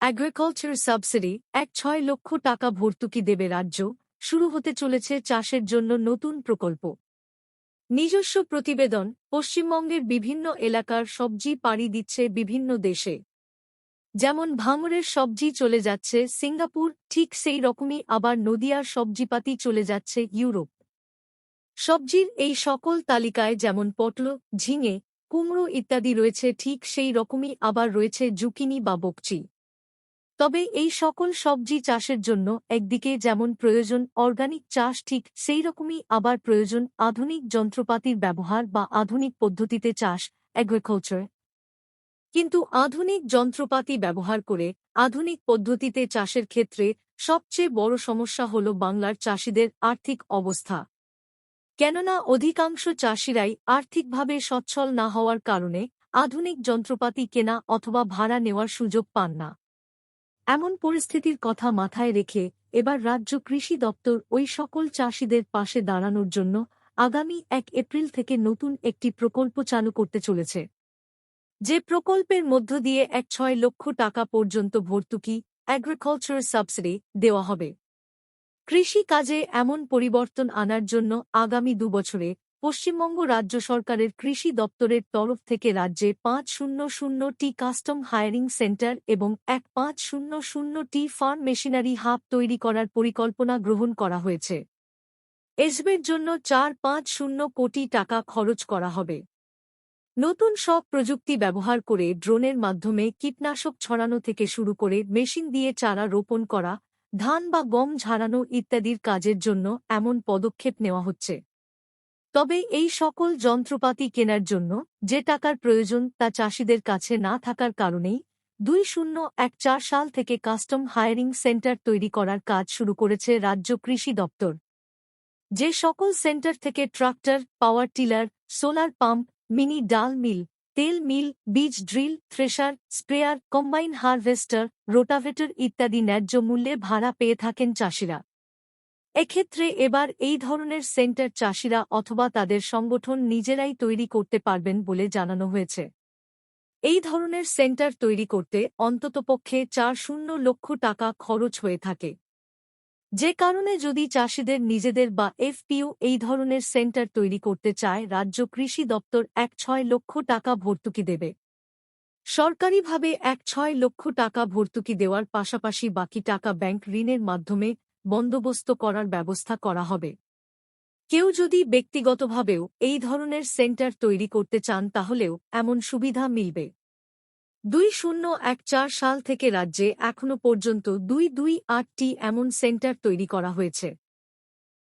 Agriculture subsidy এক ছয় লক্ষ টাকা ভর্তুকি দেবে রাজ্য, শুরু হতে চলেছে চাষের জন্য নতুন প্রকল্প। নিজস্ব প্রতিবেদন, পশ্চিমবঙ্গের বিভিন্ন এলাকার সবজি পাড়ি দিচ্ছে বিভিন্ন দেশে। যেমন ভাঙড়ের সবজি চলে যাচ্ছে সিঙ্গাপুর, ঠিক সেই রকমই আবার নদিয়ার সবজিপাতি চলে যাচ্ছে ইউরোপ। সবজির এই সকল তালিকায় যেমন পটল, ঝিঙে, কুমড়ো ইত্যাদি রয়েছে, ঠিক সেই রকমই আবার রয়েছে জুকিনি বা বকচি। তবে এই সকল সবজি চাষের জন্য একদিকে যেমন প্রয়োজন অর্গানিক চাষ ঠিক সেই রকমই আবার প্রয়োজন আধুনিক যন্ত্রপাতির ব্যবহার বা আধুনিক পদ্ধতিতে চাষ অ্যাগ্রিকালচার কিন্তু আধুনিক যন্ত্রপাতি ব্যবহার করে আধুনিক পদ্ধতিতে চাষের ক্ষেত্রে সবচেয়ে বড় সমস্যা হল বাংলার চাষিদের আর্থিক অবস্থা। কেননা অধিকাংশ চাষিরাই আর্থিকভাবে সচ্ছল না হওয়ার কারণে আধুনিক যন্ত্রপাতি কেনা অথবা ভাড়া নেওয়ার সুযোগ পান না। এমন পরিস্থিতির কথা মাথায় রেখে এবার রাজ্য কৃষি দপ্তর ওই সকল চাষিদের পাশে দাঁড়ানোর জন্য আগামী এক এপ্রিল থেকে নতুন একটি প্রকল্প চালু করতে চলেছে। যে প্রকল্পের মধ্য দিয়ে এক ছয় লক্ষ টাকা পর্যন্ত ভর্তুকি অ্যাগ্রিকালচার সাবসিডি দেওয়া হবে। কৃষি কাজে এমন পরিবর্তন আনার জন্য আগামী দুবছরে পশ্চিমবঙ্গ রাজ্য সরকারের কৃষি দপ্তরের তরফ থেকে রাজ্যে পাঁচ শূন্য শূন্য টি কাস্টম হায়ারিং সেন্টার এবং এক পাঁচ শূন্য শূন্য টি ফার্ম মেশিনারি হাব তৈরি করার পরিকল্পনা গ্রহণ করা হয়েছে। এসবের জন্য চার পাঁচ শূন্য কোটি টাকা খরচ করা হবে। নতুন সব প্রযুক্তি ব্যবহার করে ড্রোনের মাধ্যমে কীটনাশক ছড়ানো থেকে শুরু করে মেশিন দিয়ে চারা রোপণ করা, ধান বা গম ঝাড়ানো ইত্যাদির কাজের জন্য এমন পদক্ষেপ নেওয়া হচ্ছে। তবে এই সকল যন্ত্রপাতি কেনার জন্য যে টাকার প্রয়োজন তা চাষিদের কাছে না থাকার কারণেই দুই শূন্য এক চার সাল থেকে কাস্টম হায়ারিং সেন্টার তৈরি করার কাজ শুরু করেছে রাজ্য কৃষি দপ্তর। যে সকল সেন্টার থেকে tractor, power tiller, solar pump, mini ডাল মিল, তেল মিল, বীজ drill, thresher, sprayer, combine harvester, rotavator ইত্যাদি ন্যায্য মূল্যে ভাড়া পেয়ে থাকেন চাষিরা। এক্ষেত্রে এবার এই ধরনের সেন্টার চাষিরা অথবা তাদের সংগঠন নিজেরাই তৈরি করতে পারবেন বলে জানানো হয়েছে। এই ধরনের সেন্টার তৈরি করতে অন্ততপক্ষে চার শূন্য লক্ষ টাকা খরচ হয়ে থাকে। যে কারণে যদি চাষিদের নিজেদের বা এফপিও এই ধরনের সেন্টার তৈরি করতে চায়, রাজ্য কৃষি দপ্তর এক ছয় লক্ষ টাকা ভর্তুকি দেবে। সরকারিভাবে এক ছয় লক্ষ টাকা ভর্তুকি দেওয়ার পাশাপাশি বাকি টাকা ব্যাংক ঋণের মাধ্যমে বন্দোবস্ত করার ব্যবস্থা করা হবে। কেউ যদি ব্যক্তিগতভাবেও এই ধরনের সেন্টার তৈরি করতে চান তাহলেও এমন সুবিধা মিলবে। দুই শূন্য এক চার সাল থেকে রাজ্যে এখনও পর্যন্ত দুই দুই আটটি এমন সেন্টার তৈরি করা হয়েছে।